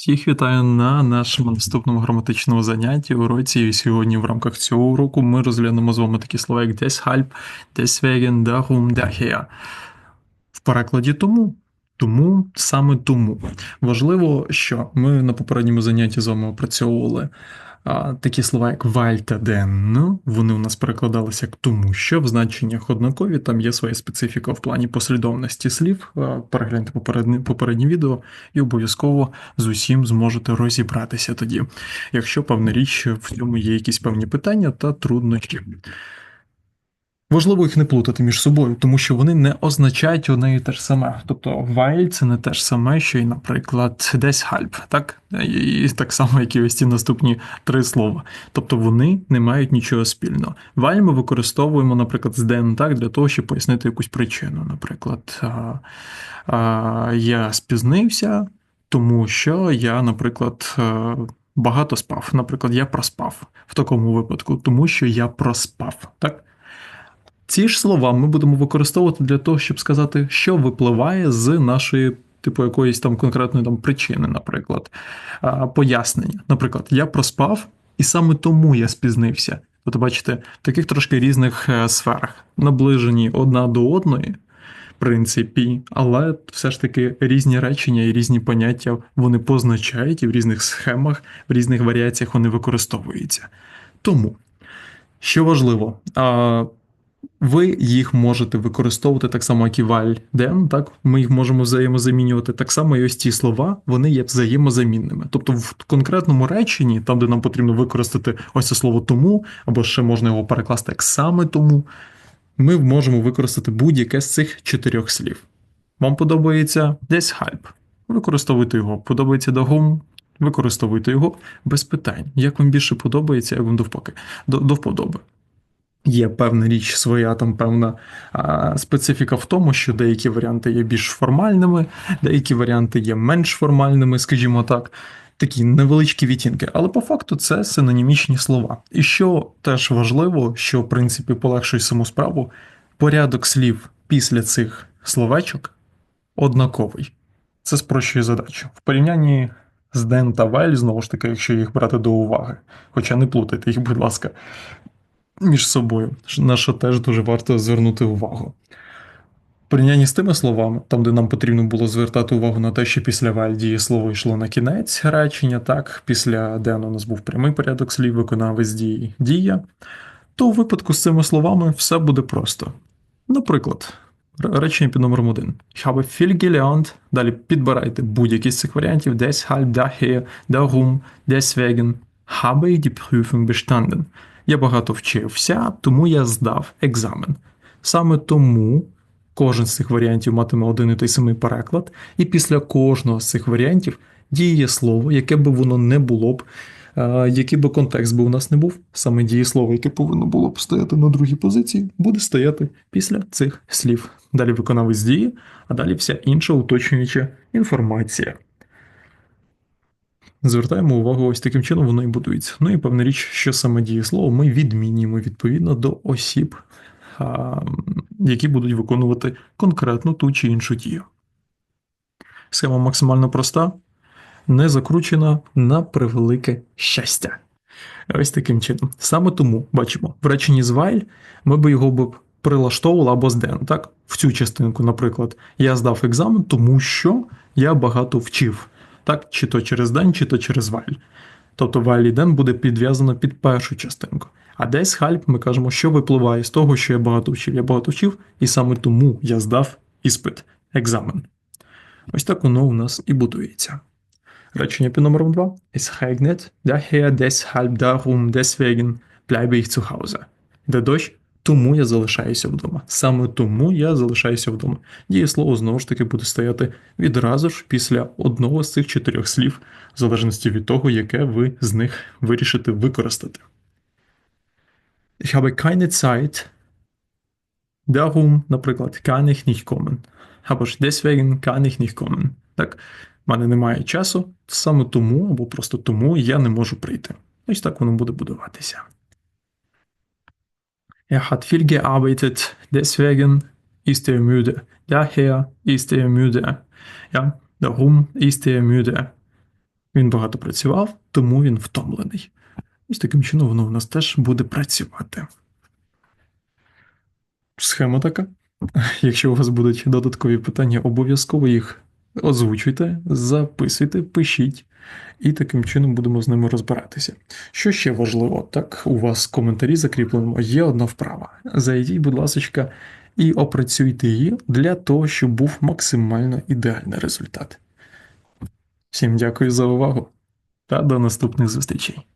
Всіх вітаю на нашому наступному граматичному занятті уроці. І сьогодні в рамках цього уроку ми розглянемо з вами такі слова, як deshalb, deswegen, darum, daher. В перекладі тому. Тому саме тому. Важливо, що ми на попередньому занятті з вами опрацьовували а, такі слова, як та вони у нас перекладалися як тому, що в значеннях однакові, там є своя специфіка в плані послідовності слів. Перегляньте попереднє, попереднє відео і обов'язково з усім зможете розібратися тоді, якщо певна річ в цьому є якісь певні питання та труднощі. Важливо їх не плутати між собою, тому що вони не означають одне і те ж саме. Тобто while – це не те ж саме, що й, наприклад, десь halb, так? І так само, як і ось ці наступні три слова. Тобто вони не мають нічого спільного. While ми використовуємо, наприклад, з den так, для того, щоб пояснити якусь причину. Наприклад, а, а, я спізнився, тому що я, наприклад, багато спав. Наприклад, я проспав в такому випадку, тому що я проспав. так? Ці ж слова ми будемо використовувати для того, щоб сказати, що випливає з нашої, типу, якоїсь там конкретної там причини, наприклад, пояснення. Наприклад, я проспав, і саме тому я спізнився. Тобто, бачите, в таких трошки різних е, сферах, наближені одна до одної, в принципі, але все ж таки різні речення і різні поняття вони позначають і в різних схемах, в різних варіаціях вони використовуються. Тому, що важливо, ви їх можете використовувати так само, як і вальден, так ми їх можемо взаємозамінювати. Так само, і ось ці слова вони є взаємозамінними. Тобто, в конкретному реченні, там де нам потрібно використати ось це слово тому, або ще можна його перекласти як саме тому, ми можемо використати будь-яке з цих чотирьох слів. Вам подобається десь хайп. Використовуйте його. Подобається дагум, використовуйте його без питань. Як вам більше подобається, як вам до вподоби. Є певна річ, своя там певна а, специфіка в тому, що деякі варіанти є більш формальними, деякі варіанти є менш формальними, скажімо так, такі невеличкі відтінки. Але по факту це синонімічні слова. І що теж важливо, що в принципі полегшує саму справу, порядок слів після цих словечок однаковий. Це спрощує задачу. В порівнянні з Ден та Вель, знову ж таки, якщо їх брати до уваги, хоча не плутайте їх, будь ласка між собою, на що теж дуже варто звернути увагу. Порівнянні з тими словами, там, де нам потрібно було звертати увагу на те, що після валь слово йшло на кінець речення, так, після Ден у нас був прямий порядок слів, виконавець дії дія, то у випадку з цими словами все буде просто. Наприклад, речення під номером 1. Ich habe viel gelernt. Далі підбирайте будь-який з цих варіантів, deshalb, daher, darum, deswegen habe ich die Prüfung bestanden. Я багато вчився, тому я здав екзамен. Саме тому кожен з цих варіантів матиме один і той самий переклад, і після кожного з цих варіантів діє слово, яке би воно не було б, який би контекст би у нас не був, саме дієслово, яке повинно було б стояти на другій позиції, буде стояти після цих слів. Далі виконавець дії, а далі вся інша уточнююча інформація. Звертаємо увагу, ось таким чином воно і будується. Ну і певна річ, що саме дієслово ми відмінюємо відповідно до осіб, які будуть виконувати конкретну ту чи іншу дію. Схема максимально проста, не закручена на превелике щастя. Ось таким чином. Саме тому бачимо, в реченні з while ми би його б прилаштовували або з den, так? В цю частинку, наприклад, я здав екзамен, тому що я багато вчив так, чи то через день, чи то через валь. Тобто валь і ден буде підв'язано під першу частинку. А десь хальп ми кажемо, що випливає з того, що я багато вчив. Я багато вчив, і саме тому я здав іспит, екзамен. Ось так воно у нас і будується. Речення під номером 2. Es regnet, daher deshalb darum deswegen bleibe ich zu Hause. Де дощ, тому я залишаюся вдома. Саме тому я залишаюся вдома. Дієслово знову ж таки буде стояти відразу ж після одного з цих чотирьох слів, в залежності від того, яке ви з них вирішите використати. Ich habe keine Zeit. Darum, наприклад, kann ich nicht kommen. Або ж deswegen kann ich nicht kommen. Так, в мене немає часу, саме тому або просто тому я не можу прийти. Ось так воно буде будуватися. Er hat viel gearbeitet, deswegen ist er müde. Daher ist er müde. Ja, darum ist er müde. Він багато працював, тому він втомлений. Ось таким чином воно у нас теж буде працювати. Схема така. Якщо у вас будуть додаткові питання, обов'язково їх озвучуйте, записуйте, пишіть, і таким чином будемо з ними розбиратися. Що ще важливо, так, у вас в коментарі закріпленому є одна вправа. Зайдіть, будь ласка, і опрацюйте її для того, щоб був максимально ідеальний результат. Всім дякую за увагу та до наступних зустрічей!